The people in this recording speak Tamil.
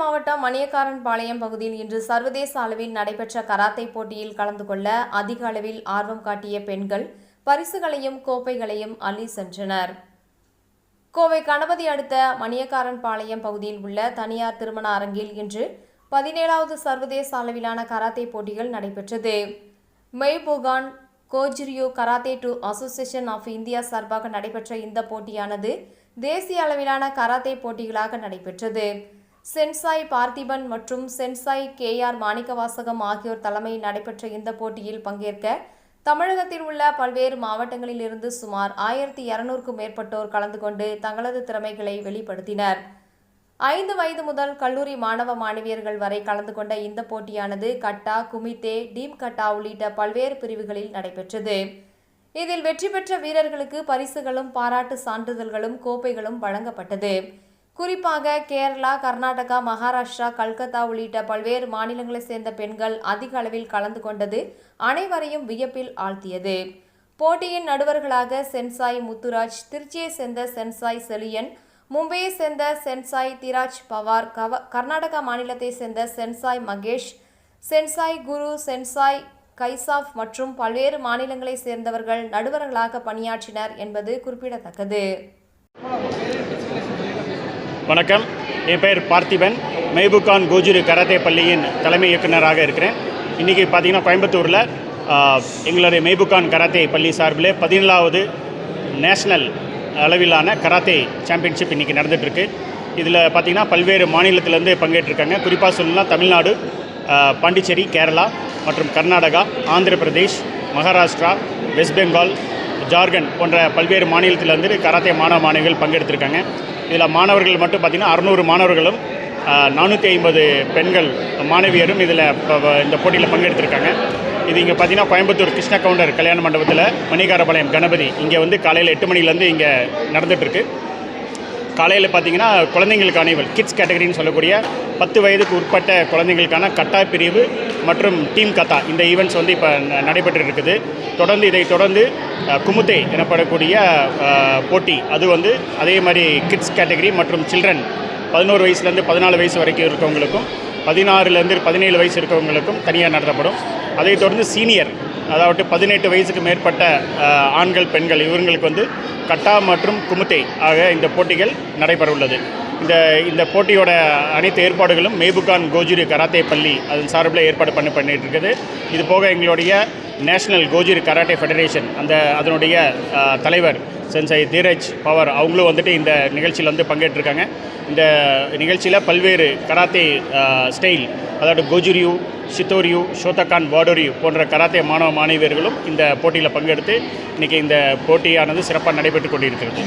மாவட்டம் மணியக்காரன்பாளையம் பகுதியில் இன்று சர்வதேச அளவில் நடைபெற்ற கராத்தே போட்டியில் கலந்து கொள்ள அதிக அளவில் ஆர்வம் காட்டிய பெண்கள் பரிசுகளையும் கோப்பைகளையும் அள்ளி சென்றனர். கோவை கணபதி அடுத்த மணியக்காரன்பாளையம் பகுதியில் உள்ள தனியார் திருமண அரங்கில் இன்று பதினேழாவது சர்வதேச அளவிலான கராத்தே போட்டிகள் நடைபெற்றது. Meibukan Gojuryu karate do association of India சார்பாக நடைபெற்ற இந்த போட்டியானது தேசிய அளவிலான கராத்தே போட்டிகளாக நடைபெற்றது. சென்சாய் பார்த்திபன் மற்றும் சென்சாய் கே ஆர் மாணிக்கவாசகம் ஆகியோர் தலைமையில் நடைபெற்ற இந்த போட்டியில் பங்கேற்க தமிழகத்தில் உள்ள பல்வேறு மாவட்டங்களில் இருந்து சுமார் ஆயிரத்தி இருநூறுக்கும் மேற்பட்டோர் கலந்து கொண்டு தங்களது திறமைகளை வெளிப்படுத்தினர். ஐந்து வயது முதல் கல்லூரி மாணவ மாணவியர்கள் வரை கலந்து கொண்ட இந்த போட்டியானது கட்டா குமித்தே டீம் கட்டா உள்ளிட்ட பல்வேறு பிரிவுகளில் நடைபெற்றது. இதில் வெற்றி பெற்ற வீரர்களுக்கு பரிசுகளும் பாராட்டு சான்றிதழ்களும் கோப்பைகளும் வழங்கப்பட்டது. குறிப்பாக கேரளா கர்நாடகா மகாராஷ்டிரா கல்கத்தா உள்ளிட்ட பல்வேறு மாநிலங்களைச் சேர்ந்த பெண்கள் அதிக அளவில் கலந்து கொண்டது அனைவரையும் வியப்பில் ஆழ்த்தியது. போட்டியின் நடுவர்களாக சென்சாய் முத்துராஜ் திருச்சியை சேர்ந்த சென்சாய் செலியன் மும்பையை சேர்ந்த சென்சாய் திராஜ் பவார் கவ கர்நாடகா மாநிலத்தை சேர்ந்த சென்சாய் மகேஷ் சென்சாய் குரு சென்சாய் கைசாஃப் மற்றும் பல்வேறு மாநிலங்களைச் சேர்ந்தவர்கள் நடுவர்களாக பணியாற்றினர் என்பது குறிப்பிடத்தக்கது. வணக்கம். என் பெயர் பார்த்திபன். மெய்புகான் கோஜுரு கராத்தே பள்ளியின் தலைமை இயக்குனராக இருக்கிறேன். இன்றைக்கி பார்த்தீங்கன்னா கோயம்புத்தூரில் எங்களுடைய மெய்புகான் கராத்தே பள்ளி சார்பில் பதினேழாவது நேஷனல் அளவிலான கராத்தே சாம்பியன்ஷிப் இன்றைக்கி நடந்துகிட்ருக்கு இதில் பார்த்திங்கன்னா பல்வேறு மாநிலத்திலேருந்து பங்கேற்றிருக்காங்க. குறிப்பாக சொல்லணும்னா தமிழ்நாடு பாண்டிச்சேரி கேரளா மற்றும் கர்நாடகா ஆந்திர பிரதேஷ் மகாராஷ்டிரா வெஸ்ட் பெங்கால் ஜார்க்கண்ட் போன்ற பல்வேறு மாநிலத்தில் வந்து கராத்தே மாணவ மாணவிகள் பங்கெடுத்திருக்காங்க. இதில் மாணவர்கள் மட்டும் பார்த்திங்கன்னா அறுநூறு மாணவர்களும் நானூற்றி ஐம்பது பெண்கள் மாணவியரும் இதில் இந்த போட்டியில் பங்கெடுத்திருக்காங்க. இது இங்கே பார்த்தீங்கன்னா கோயம்புத்தூர் கிருஷ்ண கவுண்டர் கல்யாண மண்டபத்தில் மணிகாரபாளையம் கணபதி. இங்கே வந்து காலையில் எட்டு மணிலேருந்து இங்கே நடந்துகிட்ருக்கு. காலையில் பார்த்தீங்கன்னா குழந்தைங்களுக்கான இவள் கிட்ஸ் கேட்டகரின்னு சொல்லக்கூடிய பத்து வயதுக்கு உட்பட்ட குழந்தைங்களுக்கான கட்டா பிரிவு மற்றும் டீம் கத்தா இந்த ஈவெண்ட்ஸ் வந்து இப்போ நடைபெற்று இருக்குது தொடர்ந்து இதை தொடர்ந்து அஹ், குமுத்தே எனப்படக்கூடிய போட்டி. அது வந்து அதே மாதிரி கிட்ஸ் கேட்டகரி மற்றும் சில்ட்ரன் பதினோரு வயசுலேருந்து பதினாலு வயசு வரைக்கும் இருக்கவங்களுக்கும் பதினாறுலேருந்து பதினேழு வயசு இருக்கவங்களுக்கும் தனியாக நடத்தப்படும். அதை தொடர்ந்து சீனியர் அதாவது பதினெட்டு வயசுக்கு மேற்பட்ட ஆண்கள் பெண்கள் இவங்களுக்கு வந்து கட்டா மற்றும் குமுத்தை ஆக இந்த போட்டிகள் நடைபெற உள்ளது இந்த இந்த போட்டியோட அனைத்து ஏற்பாடுகளும் மேபுகான் கோஜிரி கராத்தே பள்ளி அதன் சார்பில் ஏற்பாடு பண்ணி பண்ணிட்டு இருக்குது இது போக எங்களுடைய நேஷனல் கோஜிரி கராட்டே ஃபெடரேஷன் அந்த அதனுடைய தலைவர் சென்சை தீரஜ் பவர் அவங்களும் வந்துட்டு இந்த நிகழ்ச்சியில் வந்து பங்கேற்றிருக்காங்க. இந்த நிகழ்ச்சியில் பல்வேறு கராத்தே ஸ்டைல் அதாவது கோஜுரியு சித்தோரியு ஷோத்தகான் வாடோரியு போன்ற கராத்தே மாணவ மாணவியர்களும் இந்த போட்டியில் பங்கெடுத்து இன்றைக்கி இந்த போட்டியானது சிறப்பாக நடைபெற்று கொண்டிருக்கிறது.